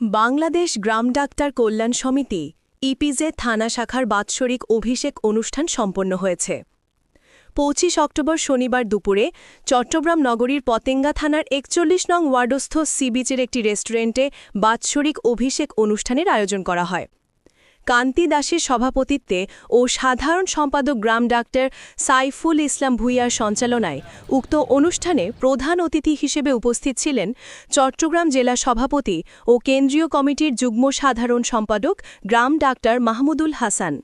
বাংলাদেশ গ্রাম ডাক্তার কল্যাণ সমিতি ইপিজে থানা শাখার বাৎসরিক অভিষেক অনুষ্ঠান সম্পন্ন হয়েছে। পঁচিশ অক্টোবর শনিবার দুপুরে চট্টগ্রাম নগরীর পতেঙ্গা থানার একচল্লিশ নং ওয়ার্ডস্থ সি বিচের একটি রেস্টুরেন্টে বাৎসরিক অভিষেক অনুষ্ঠানের আয়োজন করা হয়। কান্তি দাসের সভাপতিত্বে ও সাধারণ সম্পাদক গ্রাম ডাক্তার সাইফুল ইসলাম ভুইয়ার সঞ্চালনায় উক্ত অনুষ্ঠানে প্রধান অতিথি হিসেবে উপস্থিত ছিলেন চট্টগ্রাম জেলা সভাপতি ও কেন্দ্রীয় কমিটির যুগ্ম সাধারণ সম্পাদক গ্রাম ডাক্তার মাহমুদুল হাসান।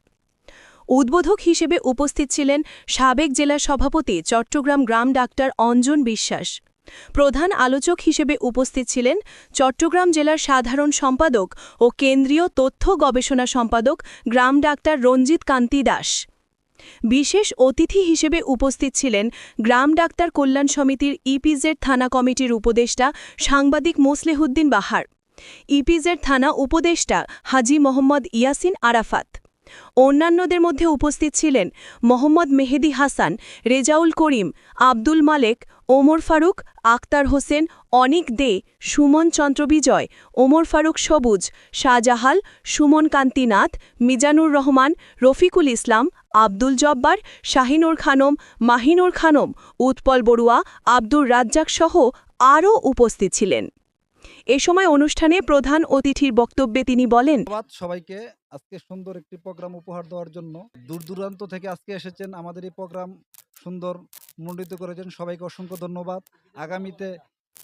উদ্বোধক হিসেবে উপস্থিত ছিলেন সাবেক জেলা সভাপতি চট্টগ্রাম গ্রাম ডাক্তার অঞ্জন বিশ্বাস। প্রধান আলোচক হিসেবে উপস্থিত ছিলেন চট্টগ্রাম জেলার সাধারণ সম্পাদক ও কেন্দ্রীয় তথ্য গবেষণা সম্পাদক গ্রাম ডাক্তার রঞ্জিত কান্তি দাস। বিশেষ অতিথি হিসেবে উপস্থিত ছিলেন গ্রাম ডাক্তার কল্যাণ সমিতির ইপিজেড থানা কমিটির উপদেষ্টা সাংবাদিক মোসলেহুদ্দিন বাহার, ইপিজেড থানা উপদেষ্টা হাজি মোহাম্মদ ইয়াসিন আরাফাত। অন্যান্যদের মধ্যে উপস্থিত ছিলেন মোহাম্মদ মেহেদি হাসান, রেজাউল করিম, আব্দুল মালেক ওমর ফারুক আক্তার হোসেন, অনিক দে, সুমন চন্দ্র বিজয়, ওমর ফারুক সবুজ, শাহজাহাল, সুমন কান্তিনাথ, মিজানুর রহমান, রফিকুল ইসলাম, আব্দুল জব্বার, শাহিনুর খানম, মাহিনুর খানম, উৎপল বড়ুয়া, আব্দুর রাজ্জাক সহ আরও উপস্থিত ছিলেন। এ সময় অনুষ্ঠানে প্রধান অতিথির বক্তব্যে তিনি বলেন সবাইকে আজকে সুন্দর একটি প্রোগ্রাম উপহার দেওয়ার জন্য। দূর দূরান্ত থেকে আজকে এসেছেন আমাদের এই প্রোগ্রাম সুন্দর মণ্ডিত করেছেন। সবাইকে অসংখ্য ধন্যবাদ। আগামীতে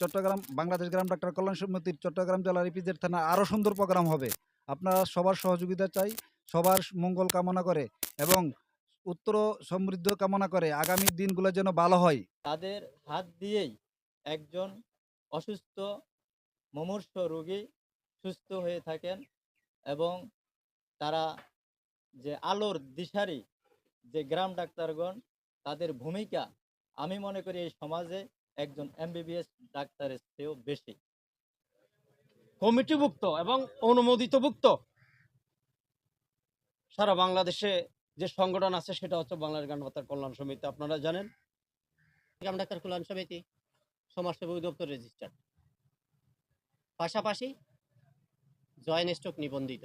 চট্টগ্রাম, বাংলাদেশ গ্রাম ডাক্তার কল্যাণ সমিতির চট্টগ্রাম জেলার ইপিজেড থানা আরও সুন্দর প্রোগ্রাম হবে। আপনারা সবার সহযোগিতা চাই, সবার মঙ্গল কামনা করে এবং উত্তর সমৃদ্ধ কামনা করে আগামী দিনগুলো যেন ভালো হয়। তাদের হাত দিয়েই একজন অসুস্থ, মুমূর্ষ রোগী সুস্থ হয়ে থাকেন এবং তারা যে আলোর দিশারি যে গ্রাম ডাক্তারগণ তাদের ভূমিকা আমি মনে করি এই সমাজে একজন এমবিবিএস ডাক্তারের চেয়েও বেশি। কমিটিভুক্ত এবং অনুমোদিতভুক্ত। সারা বাংলাদেশে যে সংগঠন আছে সেটা হচ্ছে বাংলাদেশ গান ডাক্তার কল্যাণ সমিতি। আপনারা জানেন? গ্রাম ডাক্তার কল্যাণ সমিতি, সমাজসেবা অধিদপ্তর রেজিস্টার্ড পাশাপাশি জয়েন্ট স্টক নিবন্ধিত।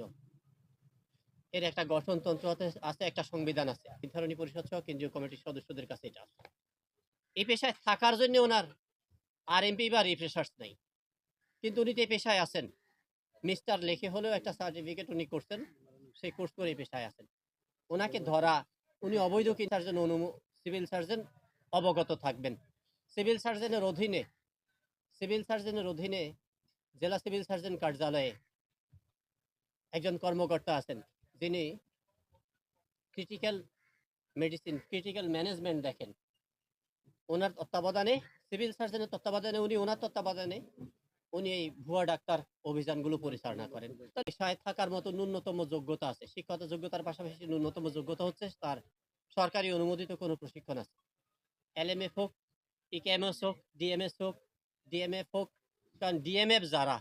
এর একটা গঠনতন্ত্র আছে- একটা সংবিধান আছে। নির্ধারণী পরিষদ সহ কেন্দ্রীয় কমিটির সদস্যদের কাছে এটা আছে। এই পেশায় থাকার জন্য ওনার আর এমপি বা রিফ্রেশার্স নেই। কিন্তু উনি তো এই পেশায় আছেন। মিস্টার লেখে হলেও একটা সার্টিফিকেট উনি করছেন, সেই কোর্স করে এই পেশায় আছেন। ওনাকে ধরা, উনি অবৈধ কি সার্জন অনুমো সিভিল সার্জন অবগত থাকবেন। সিভিল সার্জনের অধীনে সিভিল সার্জনের অধীনে জেলা সিভিল সার্জন কার্যালয়ে একজন কর্মকর্তা আছেন। যিনি ক্রিটিক্যাল মেডিসিন ক্রিটিক্যাল ম্যানেজমেন্ট দেখেন। ওনার তত্ত্বাবধানে সিভিল সার্জনের তত্ত্বাবধানে, উনি ওনার তত্ত্বাবধানে, উনি এই ভুয়া ডাক্তার অভিযানগুলো পরিচালনা করেন। পেশায় থাকার মতো ন্যূনতম যোগ্যতা আছে। শিক্ষাগত যোগ্যতার পাশাপাশি ন্যূনতম যোগ্যতা হচ্ছে তার সরকারি অনুমোদিত কোনো প্রশিক্ষণ আছে। এলএমএফ হোক, ইকেএমএস হোক, ডিএমএস হোক, ডিএমএফ হোক, কারণ ডিএমএফ যারা,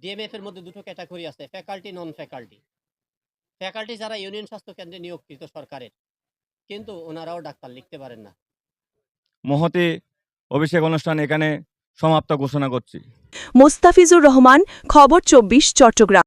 ডিএমএফ এর মধ্যে দুটো ক্যাটাগরি আছে, ফ্যাকাল্টি নন ফ্যাকাল্টি ফ্যাকাল্টি যারা ইউনিয়ন স্বাস্থ্য কেন্দ্রে নিয়োগকৃত সরকারের কিন্তু ওনারাও ডাক্তার লিখতে পারেন না। মহতি অভিষেক অনুষ্ঠান এখানে সমাপ্ত ঘোষণা করছি। মোস্তাফিজুর রহমান খবর চব্বিশ চট্টগ্রাম।